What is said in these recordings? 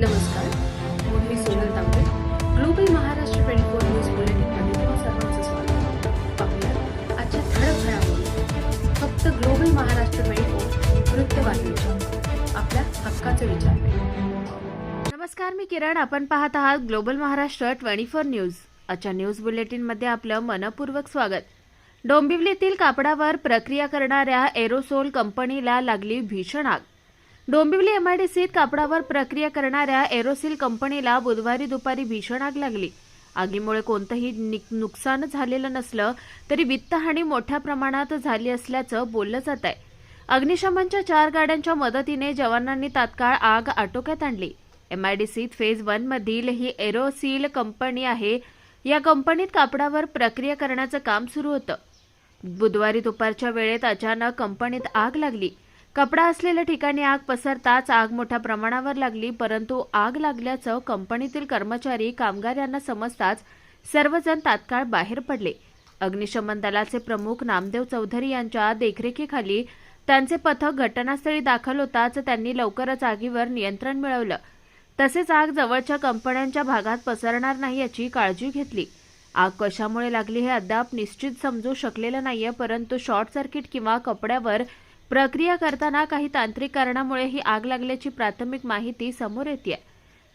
नमस्कार मी Sonal Tambe global Maharashtra twenty four news बुलेटिनमध्ये तुम्हा सर्वांचं स्वागत पाहूया आजच्या ठळक घडामोडी. फक्त ग्लोबल महाराष्ट्र ट्वेंटी फोर वृत्तवाहिनीच्या आपल्या हक्काचे विचार. नमस्कार मी किरण. आपण पाहत आहात global Maharashtra twenty four news आजच्या न्यूज बुलेटिनमध्ये आपलं मनपूर्वक स्वागत. डोंबिवलीतील कापडावर प्रक्रिया करणाऱ्या एरोसोल कंपनीला लागली भीषण आग. डोंबिवली एमआयडीसीत कापडावर प्रक्रिया करणाऱ्या एरोसिल कंपनीला बुधवारी दुपारी भीषण आग लागली. आगीमुळे कोणतंही निक- नुकसान झालेलं नसलं तरी वित्तहानी मोठ्या प्रमाणात झाली असल्याचं बोललं जात आहे अग्निशमनच्या चार गाड्यांच्या मदतीने जवानांनी तात्काळ आग आटोक्यात आणली. एमआयडीसीत फेज वन मधील ही एरोसील कंपनी आहे. या कंपनीत कापडावर प्रक्रिया करण्याचं काम सुरू होतं. बुधवारी दुपारच्या वेळेत अचानक कंपनीत आग लागली. कपडा असलेल्या ठिकाणी आग पसरताच आग मोठ्या प्रमाणावर लागली परंतु आग लागल्याचं कंपनीतील कर्मचारी कामगार यांना समजताच सर्वजण तात्काळ बाहेर पडले. अग्निशमन दलाचे प्रमुख नामदेव चौधरी यांच्या देखरेखीखाली त्यांचे पथक घटनास्थळी दाखल होताच त्यांनी लवकरच आगीवर नियंत्रण मिळवलं. तसेच आग जवळच्या कंपन्यांच्या भागात पसरणार नाही याची काळजी घेतली. आग कशामुळे लागली हे अद्याप निश्चित समजू शकलेलं नाहीये परंतु शॉर्ट सर्किट किंवा कपड्यावर प्रक्रिया करताना काही तांत्रिक कारणामुळे ही आग लागल्याची प्राथमिक माहिती समोर येते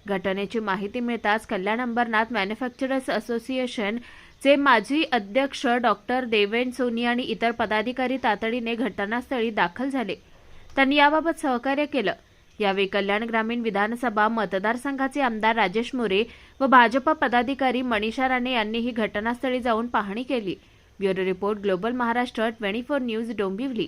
घटनेची माहिती मिळताच कल्याण अंबरनाथ मॅन्युफॅक्चरर्स असोसिएशन चे माजी अध्यक्ष डॉक्टर देवेन सोनी आणि इतर पदाधिकारी तातडीने घटनास्थळी दाखल झाले. त्यांनी याबाबत सहकार्य केलं. यावेळी कल्याण ग्रामीण विधानसभा मतदारसंघाचे आमदार राजेश मोरे व भाजप पदाधिकारी मनीषा राणे यांनीही घटनास्थळी जाऊन पाहणी केली. Bureau report global Maharashtra twenty four news Dombivli.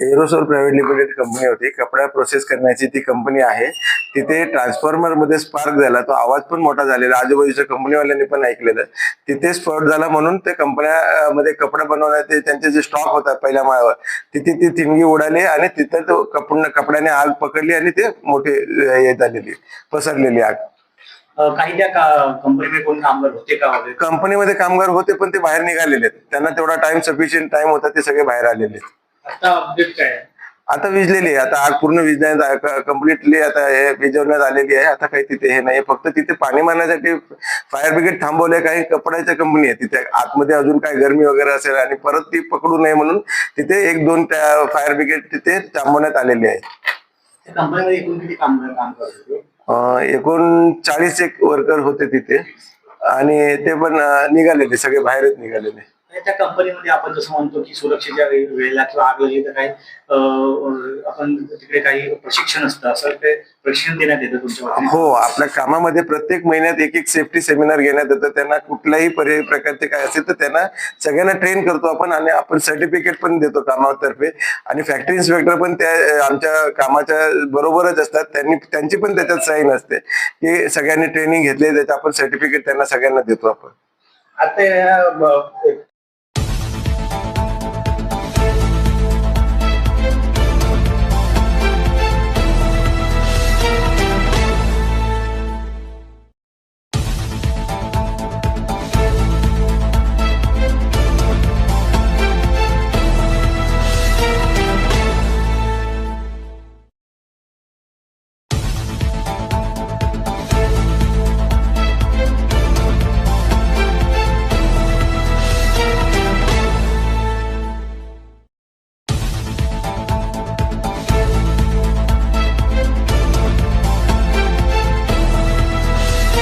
Aerosol private limited company होती. कपडा प्रोसेस करण्याची ती कंपनी आहे. तिथे ट्रान्सफॉर्मरमध्ये स्पार्क झाला. तो आवाज पण मोठा झालेला. आजूबाजूच्या कंपनीवाल्यांनी पण ऐकलेलं. तिथे स्फोट झाला म्हणून ते कंपन्या मध्ये कपडा बनवण्याचे त्यांचे जे स्टॉक होता पहिल्या माळावर तिथे ती थिणगी उडाली आणि तिथे तो कपड कपड्याने आग पकडली आणि ते मोठे हे झालेली पसरलेली आग. काही त्या कंपनीमध्ये कोण कामगार होते का कंपनीमध्ये कामगार होते पण ते बाहेर निघालेले आहेत. त्यांना तेवढा टाइम सफिशियंट टाइम होता ते सगळे बाहेर आलेले आहेत. आता अपडेट काय आहे? आता विजलेली आहे. आता आग पूर्ण विजण्यात कम्प्लिटली आता हे विजवण्यात आलेली आहे. आता काही तिथे हे नाही. फक्त तिथे पाणी मारण्यासाठी फायर ब्रिगेड थांबवले काही कपड्याच्या कंपनी आहे तिथे आतमध्ये अजून काही गरमी वगैरे असेल आणि परत ती पकडू नये म्हणून तिथे एक दोन फायर ब्रिगेड तिथे थांबवण्यात आलेली आहे. त्या कंपनीमध्ये एकूण किती कामगार काम करत होते अं, एकूण चाळीस एक वर्कर होते तिथे. आणि ते पण अं, निघालेले. सगळे बाहेरच निघालेले. त्या कंपनीमध्ये आपण जसं म्हणतो की सुरक्षेच्या वेळेला किंवा आग लागली तर काही आपण तिकडे काही प्रशिक्षण असतं असं ते प्रशिक्षण देण्यात येतं तुमच्या? हो आपल्या कामामध्ये प्रत्येक महिन्यात एक एक सेफ्टी सेमिनार घेण्यात येतं. त्यांना कुठल्याही पर्यायी प्रकारचे काय असेल तर त्यांना सगळ्यांना ट्रेन करतो आपण आणि आपण सर्टिफिकेट पण देतो कामातर्फे. आणि फॅक्टरी इन्स्पेक्टर पण त्या आमच्या कामाच्या बरोबरच असतात. त्यांनी त्यांची पण त्याच्यात साईन असते की सगळ्यांनी ट्रेनिंग घेतली त्याचं आपण सर्टिफिकेट त्यांना सगळ्यांना देतो आपण. आता